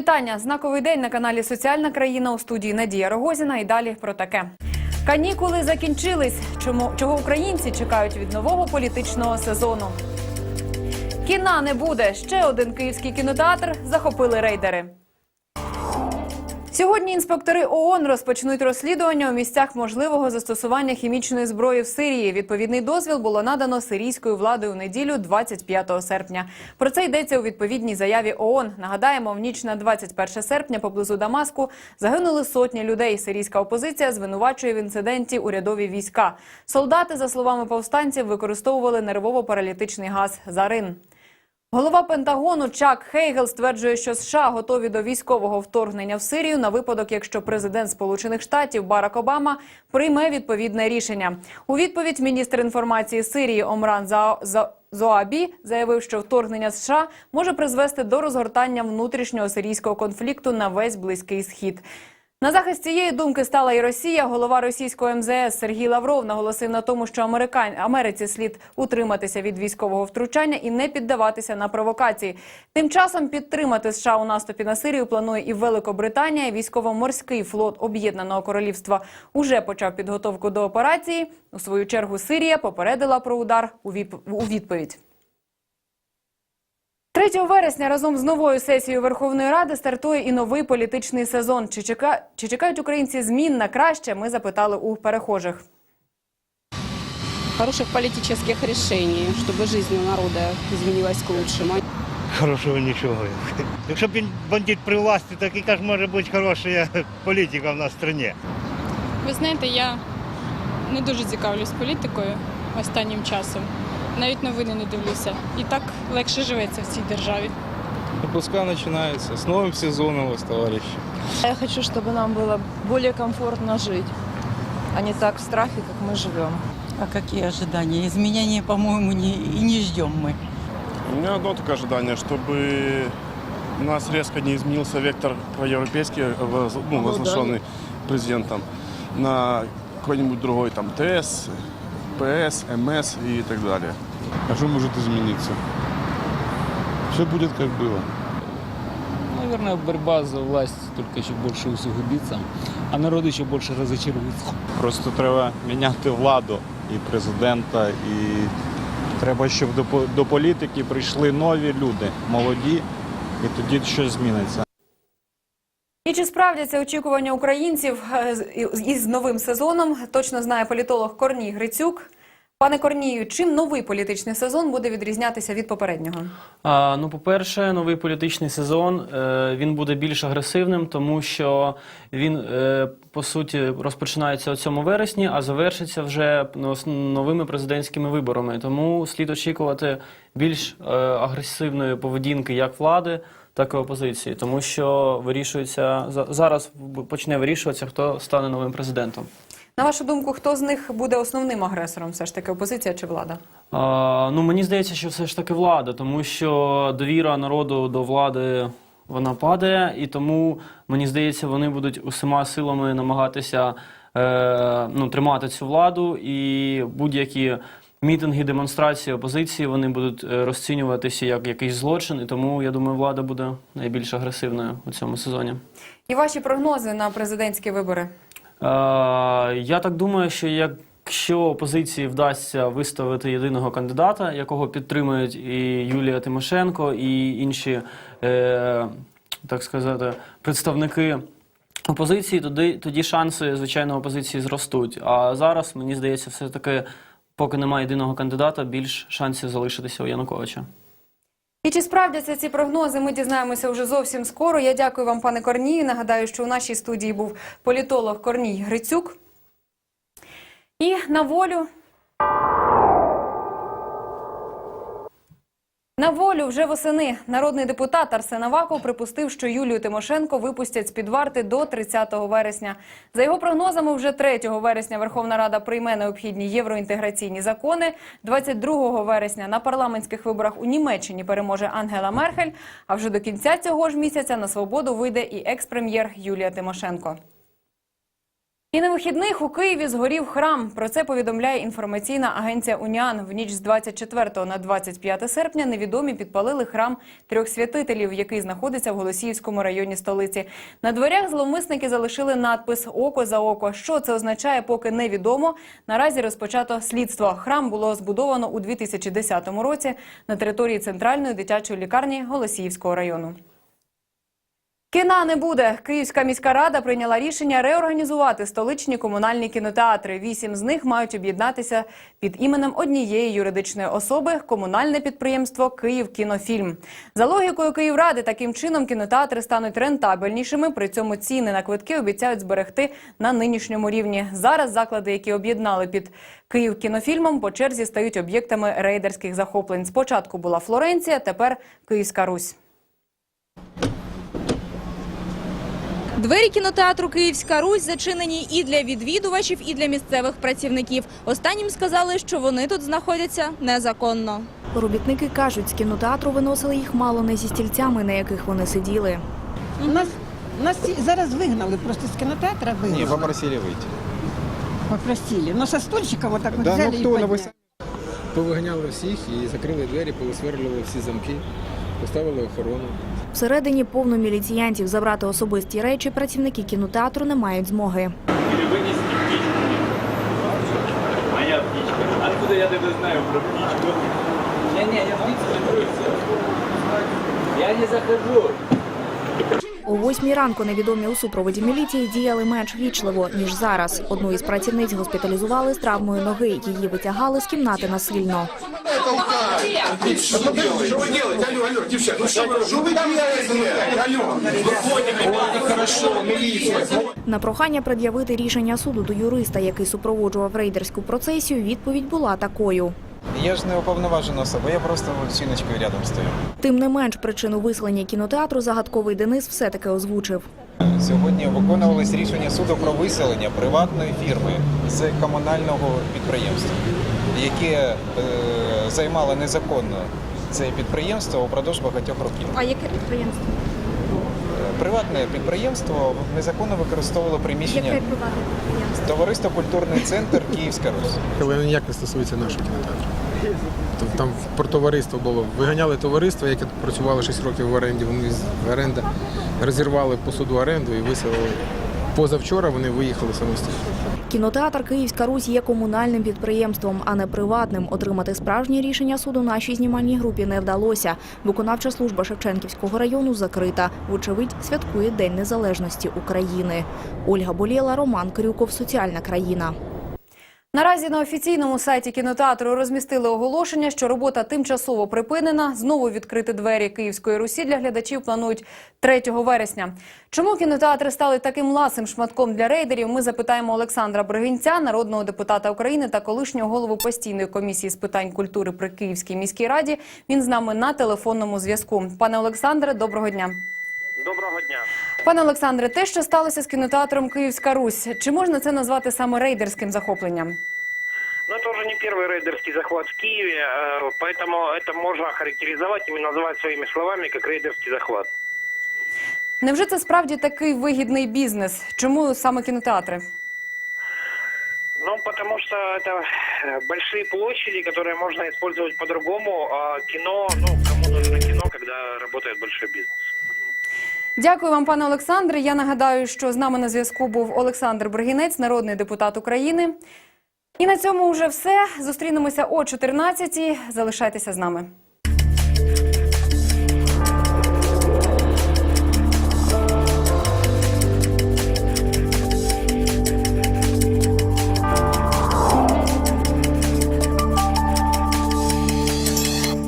Вітання. Знаковий день на каналі Соціальна країна у студії Надія Рогозіна. І далі про таке. Канікули закінчились. Чому чого українці чекають від нового політичного сезону? Кіна не буде. Ще один київський кінотеатр захопили рейдери. Сьогодні інспектори ООН розпочнуть розслідування у місцях можливого застосування хімічної зброї в Сирії. Відповідний дозвіл було надано сирійською владою у неділю, 25 серпня. Про це йдеться у відповідній заяві ООН. Нагадаємо, в ніч на 21 серпня поблизу Дамаску загинули сотні людей. Сирійська опозиція звинувачує в інциденті урядові війська. Солдати, за словами повстанців, використовували нервово-паралітичний газ зарин. Голова Пентагону Чак Хейгел стверджує, що США готові до військового вторгнення в Сирію на випадок, якщо президент Сполучених Штатів Барак Обама прийме відповідне рішення. У відповідь міністр інформації Сирії Омран За- Зоабі заявив, що вторгнення США може призвести до розгортання внутрішнього сирійського конфлікту на весь близький схід. На захист цієї думки стала і Росія. Голова російського МЗС Сергій Лавров наголосив на тому, що Американ... Америці слід утриматися від військового втручання і не піддаватися на провокації. Тим часом підтримати США у наступі на Сирію планує і Великобританія. Військово-морський флот Об'єднаного Королівства уже почав підготовку до операції. У свою чергу Сирія попередила про удар у відповідь. 3 вересня разом з новою сесією Верховної Ради стартує і новий політичний сезон. Чи, чека... Чи чекають українці змін на краще? Ми запитали у перехожих. хороших политических решений, чтобы жизнь у народа изменилась к лучшему. Хорошого нічого. Якщо б він бандит при власті, так яка ж може бути хороша політика в нас в країні? Ви знаєте, я не дуже цікавлюсь політикою останнім часом. Навіть новини не дивлюся. І так легше живеться в цій державі. И пускай начинается. С новым сезоном вас, товарищи. Я хочу, чтобы нам было более комфортно жить, а не так в страхе, как мы живем. А какие ожидания? Изменений, по-моему, не, и не ждем мы. У меня одно только ожидание, чтобы у нас резко не изменился вектор проевропейский, воз- ну, возглашенный президентом, на какой-нибудь другой там ТС, ПС, МС и так далее. А что может измениться? Все будет как было. Наверное, борьба за власть только еще больше усугубится, а народ еще больше разочаруется. Просто треба міняти владу і президента, і треба, щоб до, по- до політики прийшли нові люди, молоді, і тоді щось зміниться. І чи справдяться очікування українців е, з- із- із новим сезоном? Точно знає політолог Корній Грицюк. Пане Корнію, чим новий політичний сезон буде відрізнятися від попереднього? А, ну, по-перше, новий політичний сезон е, він буде більш агресивним, тому що він е, по суті розпочинається у цьому вересні, а завершиться вже ну, новими президентськими виборами. Тому слід очікувати більш е, агресивної поведінки як влади, так і опозиції, тому що вирішується за- зараз почне вирішуватися, хто стане новим президентом. На вашу думку, хто з них буде основним агресором? Все ж таки опозиція чи влада? А, ну, мені здається, що все ж таки влада, тому що довіра народу до влади вона падає, і тому мені здається, вони будуть усіма силами намагатися е, ну, тримати цю владу, і будь-які мітинги, демонстрації опозиції вони будуть е, розцінюватися як якийсь злочин, і тому я думаю, влада буде найбільш агресивною у цьому сезоні. І ваші прогнози на президентські вибори? Е, Я так думаю, що якщо опозиції вдасться виставити єдиного кандидата, якого підтримують і Юлія Тимошенко, і інші, е, так сказати, представники опозиції, тоді, тоді шанси, звичайно, опозиції зростуть. А зараз, мені здається, все-таки, поки немає єдиного кандидата, більш шансів залишитися у Януковича. І чи справдяться ці прогнози? Ми дізнаємося вже зовсім скоро. Я дякую вам, пане Корнію. Нагадаю, що у нашій студії був політолог Корній Грицюк. І на волю. На волю вже восени народний депутат Арсен Аваков припустив, що Юлію Тимошенко випустять з під варти до 30 вересня. За його прогнозами, вже 3 вересня Верховна Рада прийме необхідні євроінтеграційні закони. 22 вересня на парламентських виборах у Німеччині переможе Ангела Мерхель. А вже до кінця цього ж місяця на свободу вийде і екс-прем'єр Юлія Тимошенко. І на вихідних у Києві згорів храм. Про це повідомляє інформаційна агенція Уніан. В ніч з 24 на 25 серпня невідомі підпалили храм трьох святителів, який знаходиться в Голосіївському районі столиці. На дверях зловмисники залишили надпис Око за око. Що це означає, поки невідомо. Наразі розпочато слідство. Храм було збудовано у 2010 році на території центральної дитячої лікарні Голосіївського району. Кіна не буде. Київська міська рада прийняла рішення реорганізувати столичні комунальні кінотеатри. Вісім з них мають об'єднатися під іменем однієї юридичної особи комунальне підприємство Київ кінофільм. За логікою Київради, таким чином кінотеатри стануть рентабельнішими. При цьому ціни на квитки обіцяють зберегти на нинішньому рівні. Зараз заклади, які об'єднали під Київ кінофільмом, по черзі стають об'єктами рейдерських захоплень. Спочатку була Флоренція, тепер Київська Русь. Двері кінотеатру Київська Русь зачинені і для відвідувачів, і для місцевих працівників. Останнім сказали, що вони тут знаходяться незаконно. Робітники кажуть, з кінотеатру виносили їх мало не зі стільцями, на яких вони сиділи. Нас, нас зараз вигнали, просто з кінотеатра вигнали. попросили вийти. Попросили. Но со стульчика вот так Да, ну взяли ну вы подняли. Повиганяли всіх і закрили двері, повисверлювали всі замки, поставили охорону. Всередині повно міліціянтів забрати особисті речі працівники кінотеатру не мають змоги. Моя птічка. Откуда я тебе знаю про птічку? Ні, ні, я птицу закрою все. Я не захожу. О восьмій ранку невідомі у супроводі міліції діяли менш вічливо, ніж зараз. Одну із працівниць госпіталізували з травмою ноги. Її витягали з кімнати насильно. На прохання пред'явити рішення суду до юриста, який супроводжував рейдерську процесію, відповідь була такою. Я ж не уповноважена особа, я просто от жіночкою рядом стою. Тим не менш, причину виселення кінотеатру загадковий Денис все-таки озвучив. Сьогодні виконувалось рішення суду про виселення приватної фірми з комунального підприємства, яке е, займало незаконно це підприємство упродовж багатьох років. А яке підприємство? Е, Приватне підприємство незаконно використовувало приміщення приватне підприємство? Товариство Культурний центр Київська Русь. Але ніяк не стосується нашого кінотеатру. Тобто Там про товариство було. Виганяли товариство, яке працювало 6 років в оренді. Вони з оренди розірвали по суду оренду і виселили. Позавчора вони виїхали самостійно. Кінотеатр Київська Русь є комунальним підприємством, а не приватним. Отримати справжнє рішення суду нашій знімальній групі не вдалося. Виконавча служба Шевченківського району закрита. Вочевидь, святкує День Незалежності України. Ольга Болєла, Роман Крюков, Соціальна країна. Наразі на офіційному сайті кінотеатру розмістили оголошення, що робота тимчасово припинена. Знову відкрити двері Київської Русі для глядачів планують 3 вересня. Чому кінотеатри стали таким ласим шматком для рейдерів? Ми запитаємо Олександра Бригинця, народного депутата України та колишнього голову постійної комісії з питань культури при Київській міській раді. Він з нами на телефонному зв'язку. Пане Олександре, доброго дня. Доброго дня. Пане Олександре, те, що сталося з кінотеатром Київська Русь, чи можна це назвати саме рейдерським захопленням? Но это уже не первый рейдерский захват в Киеве, э, поэтому это можно охарактеризовать и назвать своими словами как рейдерский захват. Невже це справді такий вигідний бізнес? Чому саме кінотеатри? Ну, потому что это э, большие площади, которые можно использовать по-другому, а кино, ну, кому нужно кино, когда работает большой бизнес. Дякую вам, пане Олександре. Я нагадаю, що з нами на зв'язку був Олександр Боргінець, народний депутат України. І на цьому вже все. Зустрінемося о 14 Залишайтеся з нами.